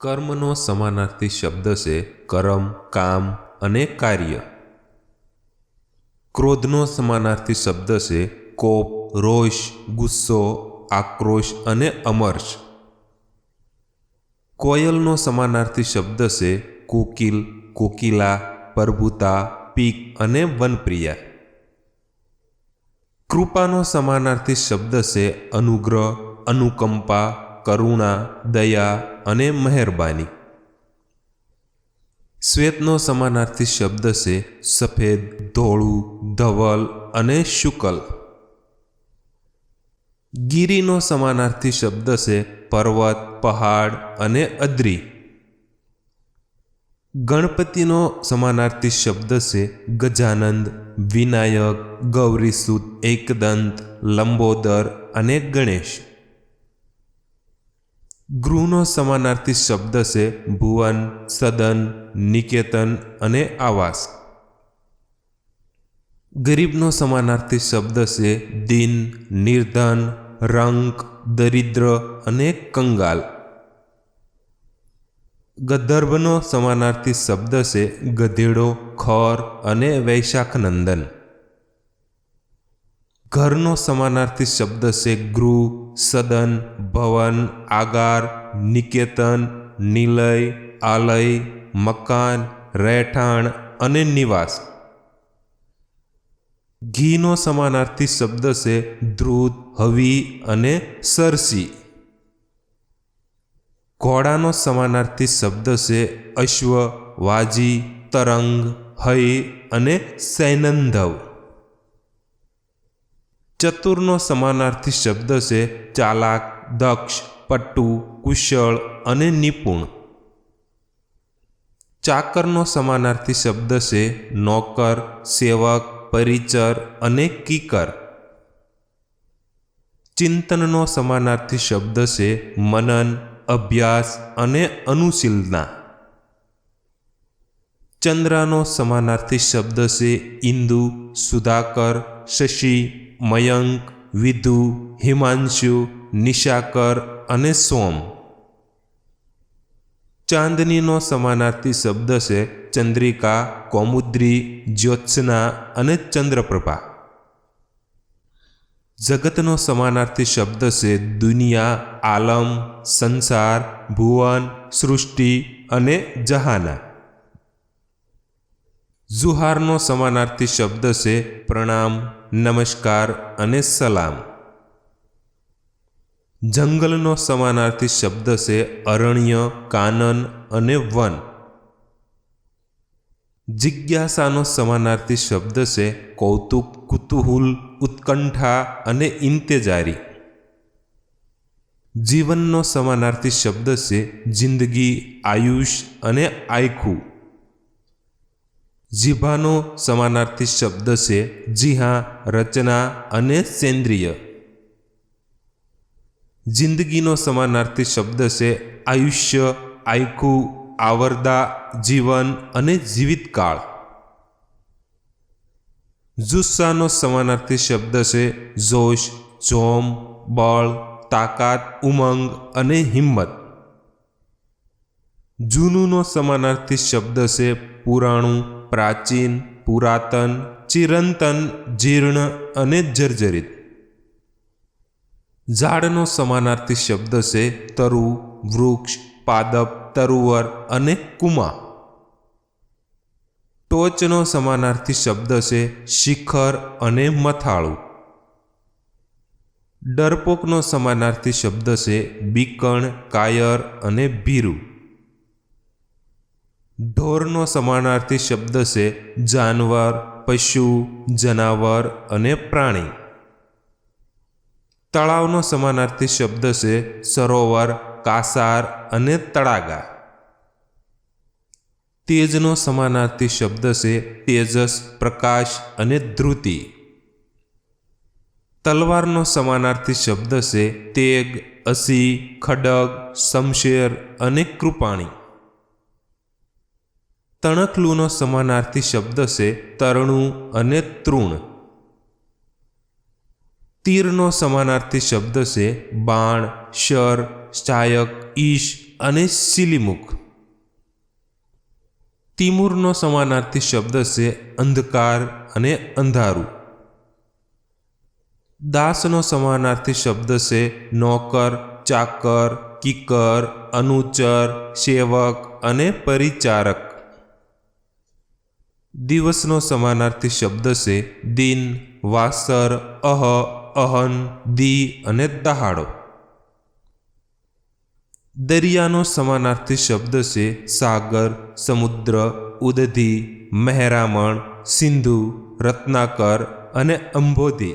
કર્મનો સમાનાર્થી શબ્દ છે કરમ, કામ અને કાર્ય. ક્રોધનો સમાનાર્થી શબ્દ છે કોપ, રોષ, ગુસ્સો, આક્રોશ અને અમર્ષ કોયલનો સમાનાર્થી શબ્દ છે કોકિલ, કોકિલા, પ્રભુતા, પીક અને વનપ્રિયા. કૃપાનો સમાનાર્થી શબ્દ છે અનુગ્રહ, અનુકંપા કરુણા, દયા અને મહેરબાની. શ્વેતનો સમાનાર્થી શબ્દ છે સફેદ, ધોળું, ધવલ અને શુકલ. ગિરીનો સમાનાર્થી શબ્દ છે પર્વત, પહાડ અને અદ્રી. ગણપતિનો સમાનાર્થી શબ્દ છે ગજાનંદ, વિનાયક ગૌરીસુત એકદંત, લંબોદર અને ગણેશ. ગૃહનો સમાનાર્થી શબ્દ છે ભુવન, સદન, નિકેતન અને આવાસ. ગરીબનો સમાનાર્થી શબ્દ છે દિન, નિર્ધન, રંક, દરિદ્ર અને કંગાલ. ગદર્ભનો સમાનાર્થી શબ્દ છે ગધેડો, ખર અને વૈશાખનંદન. ઘરનો સમાનાર્થી શબ્દ છે ગૃહ સદન ભવન આગાર નિકેતન નિલય આલય મકાન રહેઠાણ અને નિવાસ ઘીનો સમાનાર્થી શબ્દ છે ધ્રુત હવી અને સરસી ઘોડાનો સમાનાર્થી શબ્દ છે અશ્વ વાજી તરંગ હય અને સૈનંધવ ચતુરનો સમાનાર્થી શબ્દ છે ચાલાક, દક્ષ, પટ્ટુ, કુશળ અને નિપુણ. ચાકરનો સમાનાર્થી શબ્દ છે નોકર, સેવક, પરિચર અને કીકર. ચિંતનનો સમાનાર્થી શબ્દ છે મનન, અભ્યાસ અને અનુશીલના. ચંદ્રનો સમાનાર્થી શબ્દ છે ઇન્દુ સુધાકર, શશી મયંક વિધુ હિમાંશુ, નિશાકર અને સોમ. ચાંદનીનો સમાનાર્થી શબ્દ છે ચંદ્રિકા, કૌમુદ્રી, જ્યોત્સના અને ચંદ્રપ્રભા. જગતનો સમાનાર્થી શબ્દ છે દુનિયા, આલમ, સંસાર, ભુવન, સૃષ્ટિ અને જહાના. જુહારનો સમાનાર્થી શબ્દ છે પ્રણામ, નમસ્કાર અને સલામ. જંગલનો સમાનાર્થી શબ્દ છે અરણ્ય, કાનન અને વન. જિજ્ઞાસાનો સમાનાર્થી શબ્દ છે કૌતુક, કુતુહુલ, ઉત્કંઠા અને ઇંતેજારી. જીવનનો સમાનાર્થી શબ્દ છે જિંદગી, આયુષ અને આયખું. જીભાનો સમાનાર્થી શબ્દ છે જીહા, રચના અને સેન્દ્રિય. જિંદગીનો સમાનાર્થી શબ્દ છે આયુષ્ય આયખું આવરદા, જીવન અને જીવિતકાળ. જુસ્સાનો સમાનાર્થી શબ્દ છે જોશ, જોમ, બળ, તાકાત, ઉમંગ અને હિંમત. જૂનુનો સમાનાર્થી શબ્દ છે પુરાણું પ્રાચીન, પુરાતન, ચિરંતન, જીર્ણ અને જર્જરિત. ઝાડનો સમાનાર્થી શબ્દ છે તરુ, વૃક્ષ, પાદપ, તરુવર અને કુમા. ટોચનો સમાનાર્થી શબ્દ છે શિખર અને મથાળું. ડરપોકનો સમાનાર્થી શબ્દ છે બીકણ, કાયર અને ભીરું. ઢોરનો સમાનાર્થી શબ્દ છે જાનવર, પશુ, જનાવર અને પ્રાણી. તળાવનો સમાનાર્થી શબ્દ છે સરોવર, કાસાર અને તળાગા. તેજનો સમાનાર્થી શબ્દ છે તેજસ, પ્રકાશ અને ધ્રુતિ. તલવારનો સમાનાર્થી શબ્દ છે તેગ, અસી, ખડગ, શમશેર અને કૃપાણી. તણખલુનો સમાનાર્થી શબ્દ છે તરણું અને તૃણ. તીરનો સમાનાર્થી શબ્દ છે બાણ, શર સહાયક ઈશ અને સિલિમુખ. તિમુરનો સમાનાર્થી શબ્દ છે અંધકાર અને અંધારું. દાસનો સમાનાર્થી શબ્દ છે નોકર, ચાકર, કિકર, અનુચર, સેવક અને પરિચારક. દિવસનો સમાનાર્થી શબ્દ છે દિન, વાસર, અહ, અહન, દી અને દહાડો. દરિયાનો સમાનાર્થી શબ્દ છે સાગર, સમુદ્ર, ઉદધી, મહેરામણ, સિંધુ, રત્નાકર અને અંબોધી.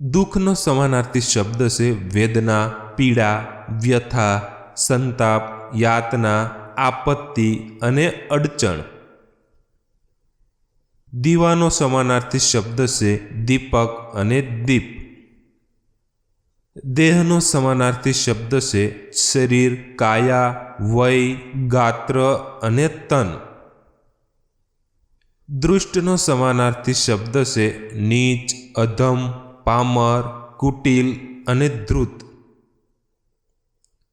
દુઃખનો સમાનાર્થી શબ્દ છે વેદના, પીડા, વ્યથા, સંતાપ, યાતના આપત્તિ અને અડચણ. દીવાનો સમાનાર્થી શબ્દ છે દીપક અને દીપ. દેહનો સમાનાર્થી શબ્દ છે શરીર, કાયા, વય, ગાત્ર અને તન. દૃષ્ટનો સમાનાર્થી શબ્દ છે નીચ, અધમ, પામર, કુટિલ અને ધ્રુત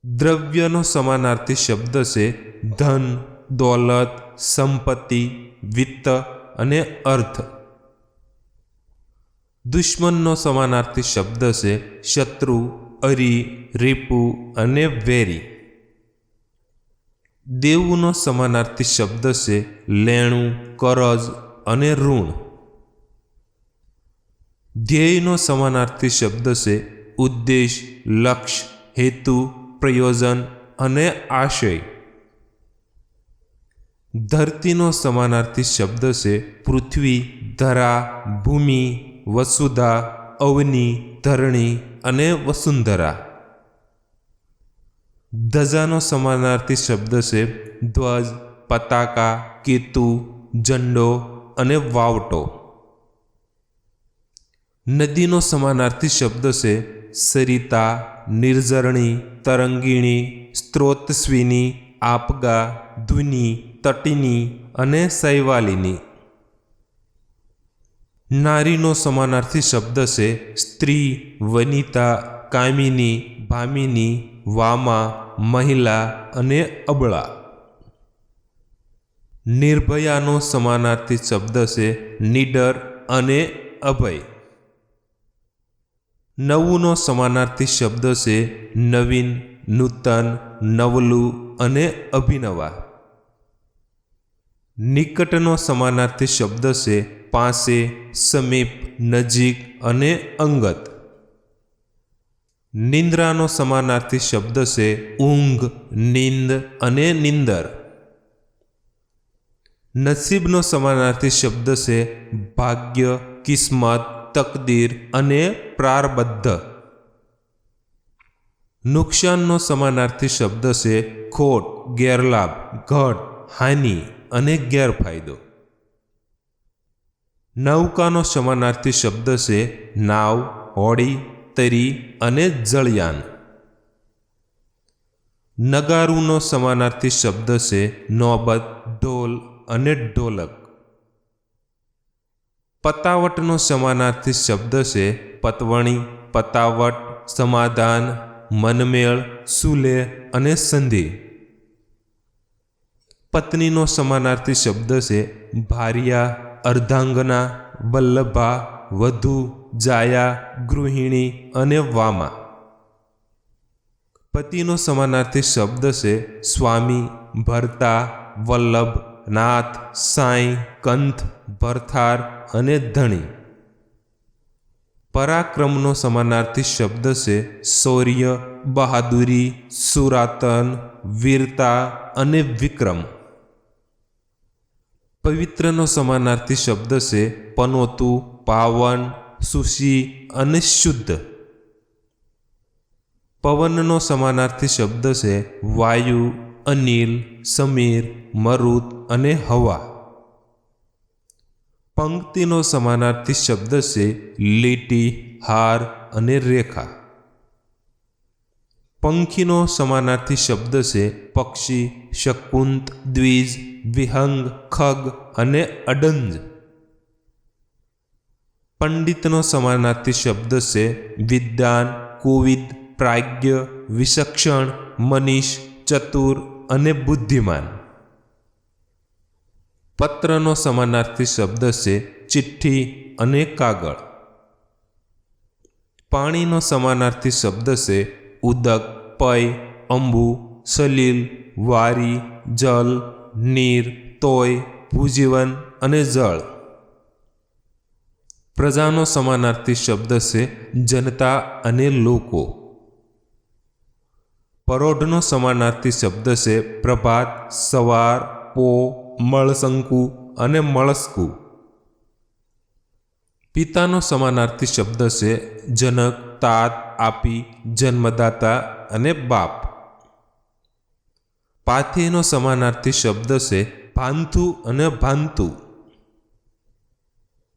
દ્રવ્યનો સમાનાર્થી શબ્દ છે ધન, દોલત, સંપત્તિ, વિત્ત અને અર્થ. દુશ્મનનો સમાનાર્થી શબ્દ છે શત્રુ, અરી, રીપુ અને વેરી. દેવનો સમાનાર્થી શબ્દ છે લેણું, કરજ અને ઋણ. ધ્યેયનો સમાનાર્થી શબ્દ છે ઉદ્દેશ લક્ષ હેતુ પ્રયોજન અને આશય. ધરતીનો સમાનાર્થી શબ્દ છે પૃથ્વી, ધરા, ભૂમિ, વસુધા, અવની, ધરણી અને વસુંધરા. ધજાનો સમાનાર્થી શબ્દ છે ધ્વજ, પતાકા, કેતુ, ઝંડો અને વાવટો. નદીનો સમાનાર્થી શબ્દ છે સરિતા નિર્ઝરણી તરંગીણી, સ્ત્રોતસ્વીની, આપગા, ધ્વની, તટીની અને સૈવાલીની નારીનો સમાનાર્થી શબ્દ છે સ્ત્રી, વનિતા, કામિની, ભામિની, વામા, મહિલા અને અબળા. નિર્ભયાનો સમાનાર્થી શબ્દ છે નિડર અને અભય. નવુંનો સમાનાર્થી શબ્દ છે નવીન, નૂતન, નવલું અને અભિનવા. નિકટનો સમાનાર્થી શબ્દ છે પાસે, સમીપ, નજીક અને અંગત. નિંદ્રાનો સમાનાર્થી શબ્દ છે ઊંઘ, નિંદ અને નિંદર. નસીબનો સમાનાર્થી શબ્દ છે ભાગ્ય, કિસ્મત તકદીર અને પ્રારબદ્ધ. નુકસાનનો સમાનાર્થી શબ્દ છે ખોટ, ગેરલાભ, ઘટ, હાનિ અને ગેરફાયદો. નૌકાનો સમાનાર્થી શબ્દ છે નાવ, હોડી, તરી અને જળયાન. નગારુનો સમાનાર્થી શબ્દ છે નોબત, ઢોલ અને ઢોલક. પતાવટનો સમાનાર્થી શબ્દ છે પતવણી, પતાવટ, સમાધાન, મનમેળ સુલે અને સંધિ પત્નીનો સમાનાર્થી શબ્દ છે ભાર્યા, અર્ધાંગના, વલ્લભા, વધુ, જાયા, ગૃહિણી અને વામા. પતિનો સમાનાર્થી શબ્દ છે સ્વામી, ભરતા, વલ્લભ, નાથ, સાંઈ, કંથ ભરથાર અને ધણી. પરાક્રમનો સમાનાર્થી શબ્દ છે શૌર્ય, બહાદુરી, સુરાતન, વીરતા અને વિક્રમ. પવિત્રનો સમાનાર્થી શબ્દ છે પનોતું, પાવન, સુશી અને શુદ્ધ. પવનનો સમાનાર્થી શબ્દ છે વાયુ, અનિલ, સમીર, મરુત અને હવા. પંક્તિનો સમાનાર્થી શબ્દ છે લીટી, હાર અને રેખા. પંખીનો સમાનાર્થી શબ્દ છે પક્ષી, શકુંત, દ્વિજ, વિહંગ, ખગ અને અડંજ. પંડિતનો સમાનાર્થી શબ્દ છે વિદ્વાન, કુવિદ, પ્રાજ્ઞ, વિસક્ષણ, મનીષ, ચતુર અને બુદ્ધિમાન. પત્રનો સમાનાર્થી શબ્દ છે ચિઠ્ઠી અને કાગળ. પાણીનો સમાનાર્થી શબ્દ છે ઉદક, પય, અંબુ, સલીલ, વારી, જલ, નીર, તોય, ભૂજીવન અને જળ. પ્રજાનો સમાનાર્થી શબ્દ છે જનતા અને લોકો. પરોઢનો સમાનાર્થી શબ્દ છે પ્રભાત, સવાર, પો મળશંકુ અને મળસ્કુ. પિતાનો સમાનાર્થી શબ્દ છે જનક, તાત, આપી, જન્મદાતા અને બાપ. પાથીનો સમાનાર્થી શબ્દ છે ભાંથુ અને ભાંતુ.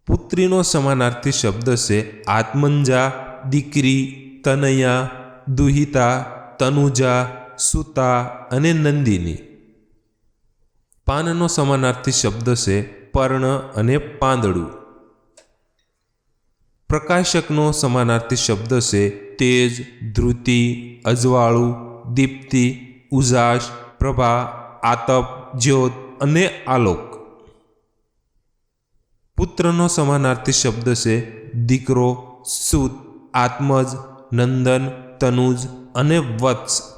પુત્રીનો સમાનાર્થી શબ્દ છે આત્મંજા, દીકરી, તનયા, દુહિતા, તનુજા, સુતા અને નંદિની. પાનનો સમાનાર્થી શબ્દ છે પર્ણ અને પાંદડું. પ્રકાશકનો સમાનાર્થી શબ્દ છે તેજ, ધ્રુતિ, અજવાળું, દીપ્તિ, ઉજાસ, પ્રભા, આતપ, જ્યોત અને આલોક. પુત્રનો સમાનાર્થી શબ્દ છે દીકરો, સુત, આત્મજ, નંદન, તનુજ અને વત્સ.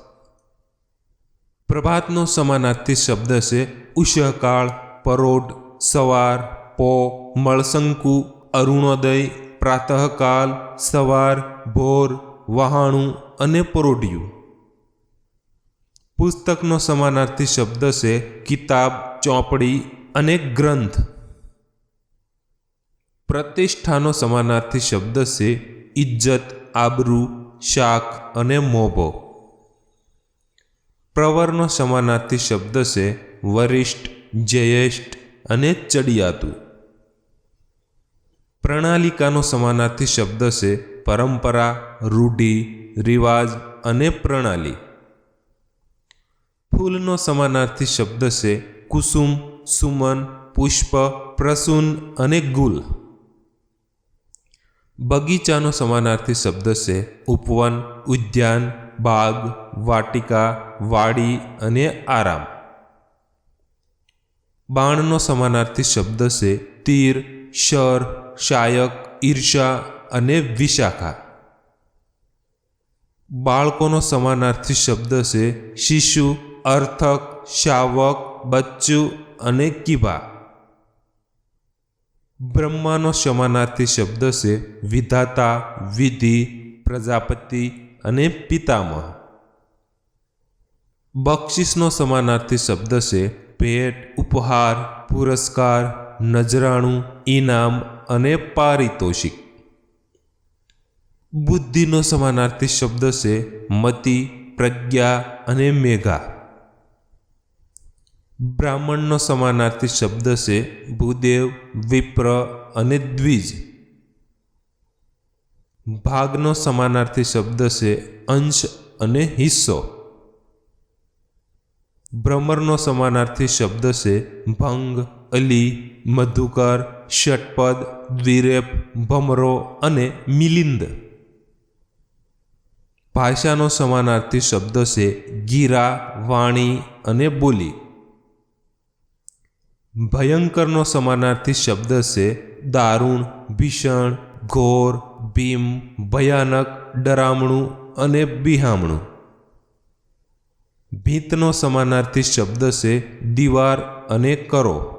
પ્રભાતનો સમાનાર્થી શબ્દ છે ઉષકાળ પરોઢ, સવાર, પો, મળશંકુ, અરુણોદય, પ્રાતઃકાલ, સવાર, ભોર, વહાણું અને પરોઢિયું. પુસ્તકનો સમાનાર્થી શબ્દ છે કિતાબ, ચોપડી અને ગ્રંથ. પ્રતિષ્ઠાનો સમાનાર્થી શબ્દ છે ઇજ્જત આબરૂ, શાક અને મોભો. પ્રવરનો સમાનાર્થી શબ્દ છે વરિષ્ઠ, જયેષ્ઠ અને ચડિયાતું. પ્રણાલિકાનો સમાનાર્થી શબ્દ છે પરંપરા, રૂઢિ, રિવાજ અને પ્રણાલી. ફૂલનો સમાનાર્થી શબ્દ છે કુસુમ, સુમન, પુષ્પ, પ્રસૂન અને ગુલ. બગીચાનો સમાનાર્થી શબ્દ છે ઉપવન, ઉદ્યાન બાગ, વાટિકા, વાડી અને આરામ. બાણનો સમાનાર્થી શબ્દ છે તીર, શર, શાયક ઈર્ષા અને વિશાખા. બાળકોનો સમાનાર્થી શબ્દ છે શિશુ, અર્થક, શાવક, બચ્ચું અને કિભા બ્રહ્માનો સમાનાર્થી શબ્દ છે વિધાતા, વિધિ, પ્રજાપતિ અને પિતામહ. બક્ષિસનો સમાનાર્થી શબ્દ છે ભેટ ઉપહાર, પુરસ્કાર, નજરાણું, ઇનામ અને પારિતોષિક. બુદ્ધિનો સમાનાર્થી શબ્દ છે મતિ, પ્રજ્ઞા અને મેઘા. બ્રાહ્મણનો સમાનાર્થી શબ્દ છે ભૂદેવ, વિપ્ર અને દ્વિજ. ભાગનો સમાનાર્થી શબ્દ છે અંશ અને હિસ્સો. ભ્રમરનો સમાનાર્થી શબ્દ છે ભંગ, અલી, મધુકર, ષટપદ, દ્વિરેપ, ભમરો અને મિલિંદ. ભાષાનો સમાનાર્થી શબ્દ છે ગીરા, વાણી અને બોલી. ભયંકરનો સમાનાર્થી શબ્દ છે દારૂણ, ભીષણ, ઘોર ભીમ, ભયાનક, ડરામણું અને બિહામણું. ભીતનો સમાનાર્થી શબ્દ છે દીવાર અને કરો.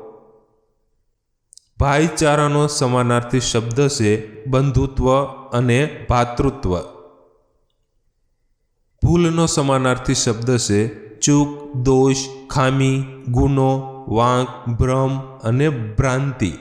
ભાઈચારાનો સમાનાર્થી શબ્દ છે બંધુત્વ અને ભાતૃત્વ. ભૂલનો સમાનાર્થી શબ્દ છે ચૂક, દોષ, ખામી, ગુનો, વાંક, ભ્રમ અને ભ્રાંતિ.